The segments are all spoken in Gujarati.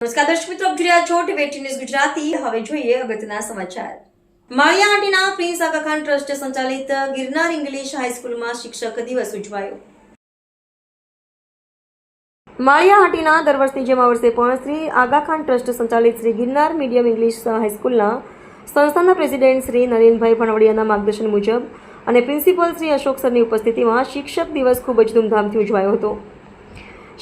નમસ્કાર, દર્શક મિત્રો, આપ જોઈ રહ્યા છો ગુજરાતી. હવે જોઈએ અગત્યના સમાચાર. માળિયાહાટીના પ્રિન્સ આકાખાન ટ્રસ્ટ સંચાલિત ગિરનાર ઇંગ્લિશ હાઈસ્કૂલમાં શિક્ષક દિવસ ઉજવાયો. માળિયાહાટીના દર વર્ષની જેમ આ વર્ષે પણ શ્રી આગાખાન ટ્રસ્ટ સંચાલિત શ્રી ગિરનાર મીડિયમ ઇંગ્લિશ હાઈસ્કૂલના સંસ્થાના પ્રેસિડેન્ટ શ્રી નરેનભાઈ ભણવડિયાના માર્ગદર્શન મુજબ અને પ્રિન્સિપલ શ્રી અશોક સરની ઉપસ્થિતિમાં શિક્ષક દિવસ ખૂબ જ ધૂમધામથી ઉજવાયો હતો.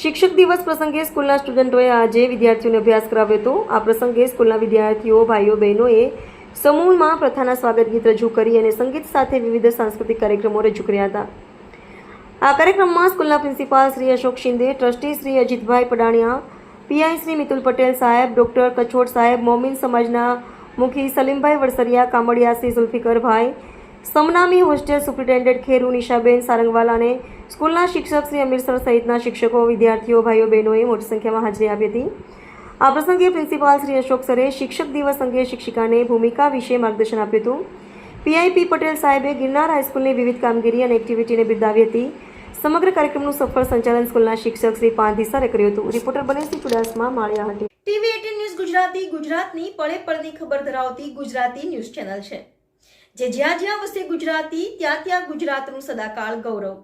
શિક્ષક દિવસ પ્રસંગે સ્કૂલના સ્ટુડન્ટોએ આજે વિદ્યાર્થીઓને અભ્યાસ કરાવ્યો હતો. આ પ્રસંગે સ્કૂલના વિદ્યાર્થીઓ, ભાઈઓ, બહેનોએ સમૂહમાં પ્રથાના સ્વાગત ગીત રજૂ કરી અને સંગીત સાથે વિવિધ સાંસ્કૃતિક કાર્યક્રમો રજૂ કર્યા હતા. આ કાર્યક્રમમાં સ્કૂલના principal Shri Ashok Shinde, trustee Shri Ajitbhai Padaniya, PI Shri Mitul Patel સાહેબ, ડૉક્ટર કછોડ સાહેબ, મોમીન સમાજના મુખી સલીમભાઈ વડસરિયા, કામડિયા શ્રી ઝુલ્ફિકરભાઈ સમનામી હોસ્ટેલ સુપ્રિન્ટેન્ડન્ટ ખેરુ નિશાબેન સારંગવાલા અને સ્કૂલના શિક્ષક શ્રી અમીરસર સહિતના શિક્ષકો, વિદ્યાર્થીઓ, ભાઈઓ, બહેનોએ મોટી સંખ્યામાં હાજરી આપી હતી. આ પ્રસંગે પ્રિન્સિપાલ શ્રી અશોક સરે શિક્ષક દિવસ અંગે શિક્ષિકાને ભૂમિકા વિશે માર્ગદર્શન આપ્યું હતું. પીઆઈપી પટેલ સાહેબે ગિરનાર હાઈસ્કૂલની વિવિધ કામગીરી અને એક્ટિવિટીને બિરદાવી હતી. સમગ્ર કાર્યક્રમનું સફળ સંચાલન સ્કૂલના શિક્ષક શ્રી પાંધી સરે કર્યું હતું. રિપોર્ટર બનેશી ચુડાસમા હતી ટીવી એટીન ન્યૂઝ ગુજરાતી, ગુજરાતની પળે પળની ખબર ધરાવતી ગુજરાતી ન્યૂઝ ચેનલ છે. જે જ્યાં જ્યાં વસે ગુજરાતી, ત્યાં ત્યાં ગુજરાતનું સદાકાળ ગૌરવ.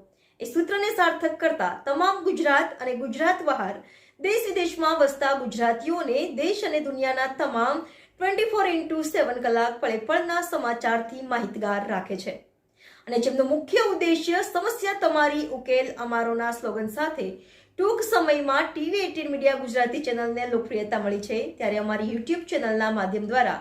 એ સૂત્રને સાર્થક કરતા તમામ ગુજરાત અને ગુજરાત બહાર દેશ વિદેશમાં વસતા ગુજરાતીઓને દેશ અને દુનિયાના તમામ ટ્વેન્ટી ફોર ઇન્ટુ સેવન કલાક પળે પળના સમાચારથી માહિતગાર રાખે છે. અને જેમનો મુખ્ય ઉદ્દેશ્ય સમસ્યા તમારી ઉકેલ અમારોના સ્લોગન સાથે ટૂંક સમયમાં ટીવી એટીન મીડિયા ગુજરાતી ચેનલને લોકપ્રિયતા મળી છે, ત્યારે અમારી યુટ્યુબ ચેનલના માધ્યમ દ્વારા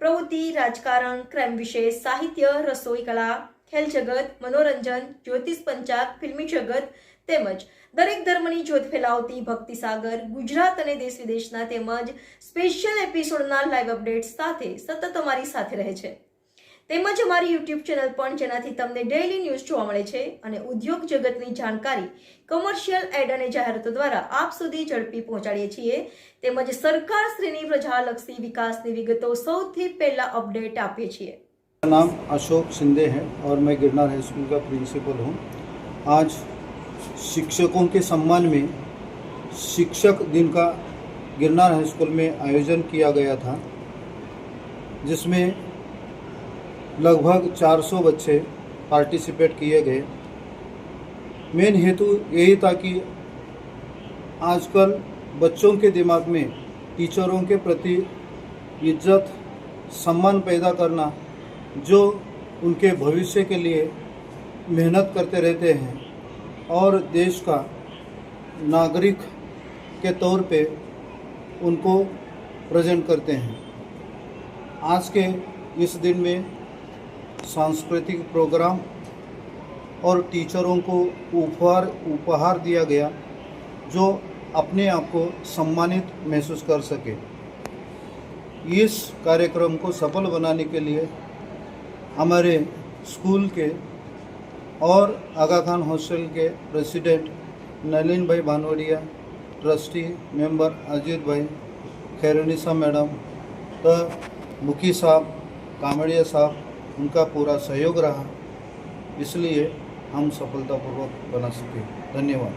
પ્રવૃત્તિ, રાજકારણ, ક્રાઇમ વિશે સાહિત્ય, રસોઈ કળા ખેલ જગત, મનોરંજન, જ્યોતિષ પંચાગ, ફિલ્મી જગત તેમજ દરેક ધર્મની જ્યોત ફેલાવતી ભક્તિ સાગર, ગુજરાત અને દેશ વિદેશના તેમજ સ્પેશિયલ એપિસોડના લાઈવ અપડેટ્સ સાથે સતત અમારી સાથે રહે છે. તેમજ અમારી યુટ્યુબ ચેનલ પણ જેનાથી તમને ડેઇલી ન્યૂઝ જોવા મળે છે અને ઉદ્યોગ જગતની જાણકારી કમર્શિયલ એડ અને જાહેરાતો દ્વારા આપ સુધી ઝડપી પહોંચાડીએ છીએ તેમજ સરકાર શ્રીની પ્રજાલક્ષી વિકાસની વિગતો સૌથી પહેલા અપડેટ આપીએ છીએ मेरा नाम अशोक शिंदे है और मैं गिरनार हाई स्कूल का प्रिंसिपल हूँ आज शिक्षकों के सम्मान में शिक्षक दिन का गिरनार हाई स्कूल में आयोजन किया गया था जिसमें लगभग 400 बच्चे पार्टिसिपेट किए गए। मेन हेतु यही था कि आजकल बच्चों के दिमाग में टीचरों के प्रति इज़्ज़त, सम्मान पैदा करना, जो उनके भविष्य के लिए मेहनत करते रहते हैं और देश का नागरिक के तौर पे उनको प्रेजेंट करते हैं। आज के इस दिन में सांस्कृतिक प्रोग्राम और टीचरों को उपहार उपहार दिया गया, जो अपने आप को सम्मानित महसूस कर सके। इस कार्यक्रम को सफल बनाने के लिए हमारे स्कूल के और आगा खान हॉस्टल के president Nalin bhai Bhanvadiya trustee member Ajit भाई खैरनिसा मैडम तो मुखी साहब कामड़िया साहब उनका पूरा सहयोग रहा इसलिए हम सफलतापूर्वक बना सके धन्यवाद